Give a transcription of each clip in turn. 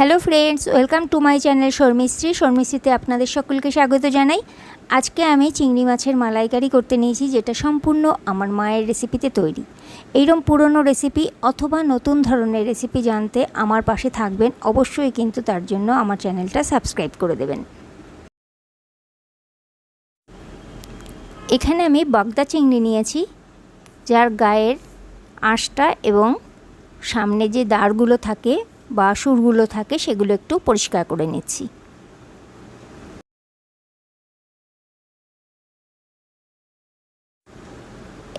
Hello friends, welcome to my channel Sharmishri. শর্মিশ্রীতে আপনাদের সকলকে স্বাগত জানাই। আজকে আমি চিংড়ি মাছের মালাইকারি করতে নিয়েছি, যেটা সম্পূর্ণ আমার মায়ের রেসিপিতে তৈরি। এইরকম পুরনো রেসিপি অথবা নতুন ধরনের রেসিপি জানতে আমার পাশে থাকবেন। অবশ্যই কিন্তু তার জন্য আমার চ্যানেলটা সাবস্ক্রাইব করে দেবেন। এখানে আমি বাগদা চিংড়ি নিয়েছি, যার গায়ের আঁশটা এবং সামনে যে দাঁড়গুলো থাকে বা সুরগুলো থাকে সেগুলো একটু পরিষ্কার করে নিচ্ছি।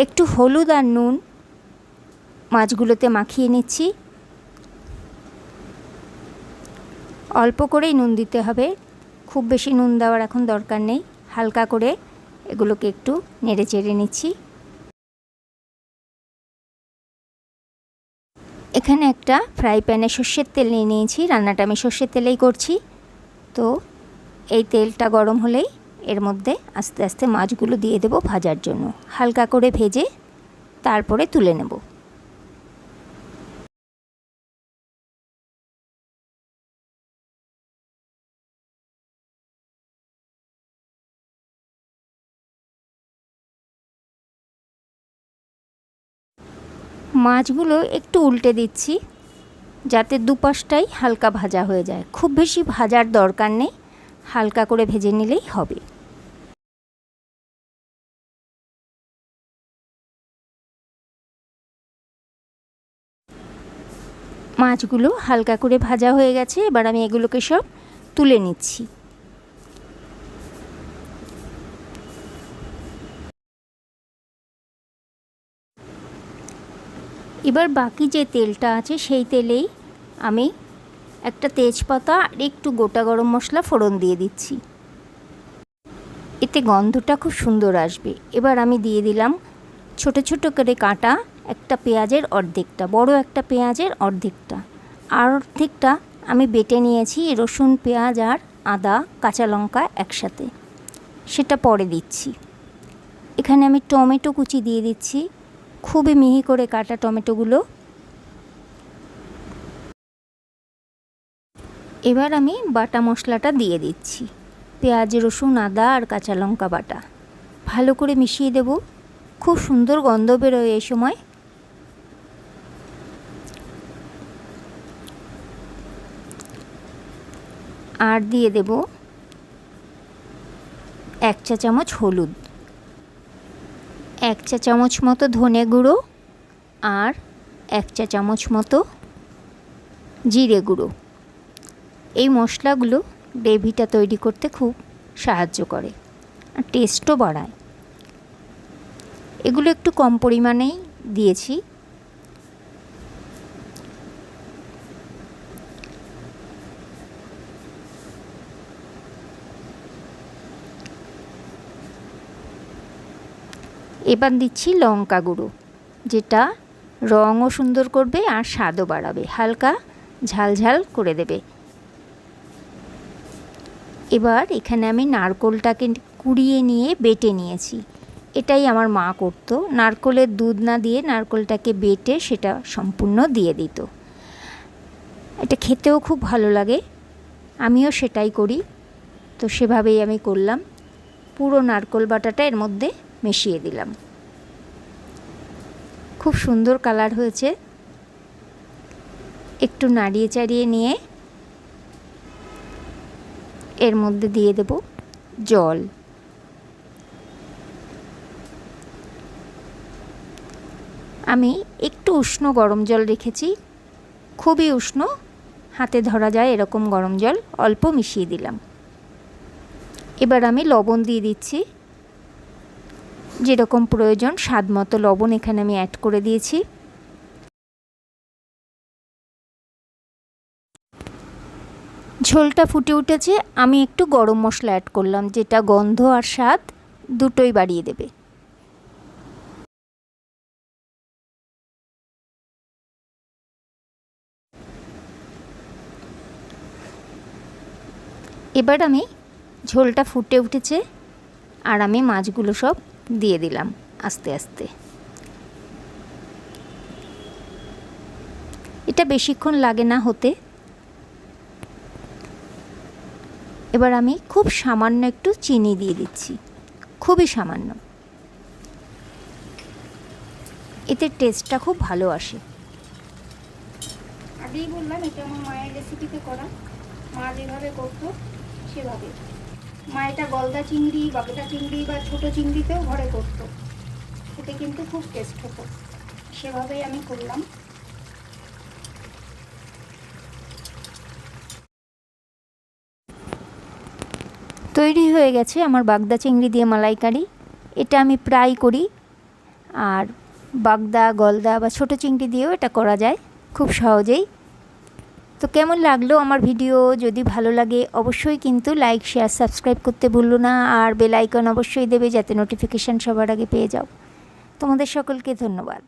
একটু হলুদ আর নুন মাছগুলোতে মাখিয়ে নিচ্ছি। অল্প করেই নুন দিতে হবে। খুব বেশি নুন দেওয়ার এখন দরকার নেই। হালকা করে এগুলোকে একটু নেড়ে চেড়ে নিচ্ছি। এখানে একটা ফ্রাই প্যানে সর্ষের তেল নিয়ে নিয়েছি। রান্নাটা আমি সর্ষের তেলেই করছি। তো এই তেলটা গরম হলেই এর মধ্যে আস্তে আস্তে মাছগুলো দিয়ে দেবো ভাজার জন্য। হালকা করে ভেজে তারপরে তুলে নেব। মাছগুলো একটু উল্টে দিচ্ছি, যাতে দুপাশটাই হালকা ভাজা হয়ে যায়। খুব বেশি ভাজার দরকার নেই, হালকা করে ভেজে নিলেই হবে। মাছগুলো হালকা করে ভাজা হয়ে গেছে, এবার আমি এগুলোকে সব তুলে নিচ্ছি। এবার বাকি যে তেলটা আছে সেই তেলেই আমি একটা তেজপাতা আর একটু গোটা গরম মশলা ফোড়ন দিয়ে দিচ্ছি। এতে গন্ধটা খুব সুন্দর আসবে। এবার আমি দিয়ে দিলাম ছোট ছোট করে কাটা একটা পেঁয়াজের অর্ধেকটা, বড় একটা পেঁয়াজের অর্ধেকটা। আর অর্ধেকটা আমি বেটে নিয়েছি রসুন, পেঁয়াজ আর আদা, কাঁচা লঙ্কা একসাথে। সেটা পরে দিচ্ছি। এখানে আমি টমেটো কুচি দিয়ে দিচ্ছি। খুবই মিহি করে কাটা টমেটোগুলো। এবার আমি বাটা মশলাটা দিয়ে দিচ্ছি। পেঁয়াজ, রসুন, আদা আর কাঁচা লঙ্কা বাটা। ভালো করে মিশিয়ে দেব। খুব সুন্দর গন্ধ বেরোয় এই সময়। আর দিয়ে দেব এক চা চামচ হলুদ। এক চা চামচ মতো ধনে গুঁড়ো আর এক চা চামচ মতো জিরে গুঁড়ো। এই মশলাগুলো গ্রেভিটা তৈরি করতে খুব সাহায্য করে আর টেস্টও বাড়ায়। এগুলো একটু কম পরিমাণেই দিয়েছি। এবার দিচ্ছি লঙ্কা গুঁড়ো, যেটা রঙও সুন্দর করবে আর স্বাদও বাড়াবে। হালকা ঝাল ঝাল করে দেবে। এবার এখানে আমি নারকোলটাকে কুড়িয়ে নিয়ে বেটে নিয়েছি। এটাই আমার মা করতো। নারকোলের দুধ না দিয়ে নারকোলটাকে বেটে সেটা সম্পূর্ণ দিয়ে দিত। এটা খেতেও খুব ভালো লাগে। আমিও সেটাই করি। তো সেভাবেই আমি করলাম। পুরো নারকোল বাটাটা এর মধ্যে মিশিয়ে দিলাম। খুব সুন্দর কালার হয়েছে। একটু নাড়িয়ে চাড়িয়ে নিয়ে এর মধ্যে দিয়ে দেব জল। আমি একটু উষ্ণ গরম জল রেখেছি। খুবই উষ্ণ, হাতে ধরা যায় এরকম গরম জল, অল্প মিশিয়ে দিলাম। এবার আমি লবণ দিয়ে দিচ্ছি। যেরকম প্রয়োজন, স্বাদ মতো লবণ এখানে আমি অ্যাড করে দিয়েছি। ঝোলটা ফুটে উঠেছে, আমি একটু গরম মশলা অ্যাড করলাম, যেটা গন্ধ আর স্বাদ দুটোই বাড়িয়ে দেবে। এবার আমি ঝোলটা ফুটে উঠেছে, আর আমি মাছগুলো সব দিয়ে দিলাম আস্তে আস্তে। এটা বেশিক্ষণ লাগে না হতে। এবার আমি খুব সামান্য একটু চিনি দিয়ে দিচ্ছি, খুবই সামান্য। এতে টেস্টটা খুব ভালো আসে। আগেই বললাম এটা আমার মায়ের রেসিপিতে করা। মা যেভাবে করতো, সেভাবে। মা এটা গলদা চিংড়ি বাগদা চিংড়ি বা ছোট চিংড়িতেও ঘরে করতো। এতে কিন্তু খুব টেস্ট হতো। সেভাবেই আমি করলাম। তৈরি হয়ে গেছে আমার বাগদা চিংড়ি দিয়ে মালাইকারি। এটা আমি প্রায় করি। আর বাগদা, গলদা বা ছোটো চিংড়ি দিয়েও এটা করা যায়। খুব সহজেই। তো কেমন লাগল আমার ভিডিও? যদি ভালো লাগে অবশ্যই কিন্তু লাইক শেয়ার সাবস্ক্রাইব করতে ভুলো না। আর বেল আইকন অবশ্যই দেবে যাতে নোটিফিকেশান সবার আগে পেয়ে যাও। তোমাদের সকলকে ধন্যবাদ।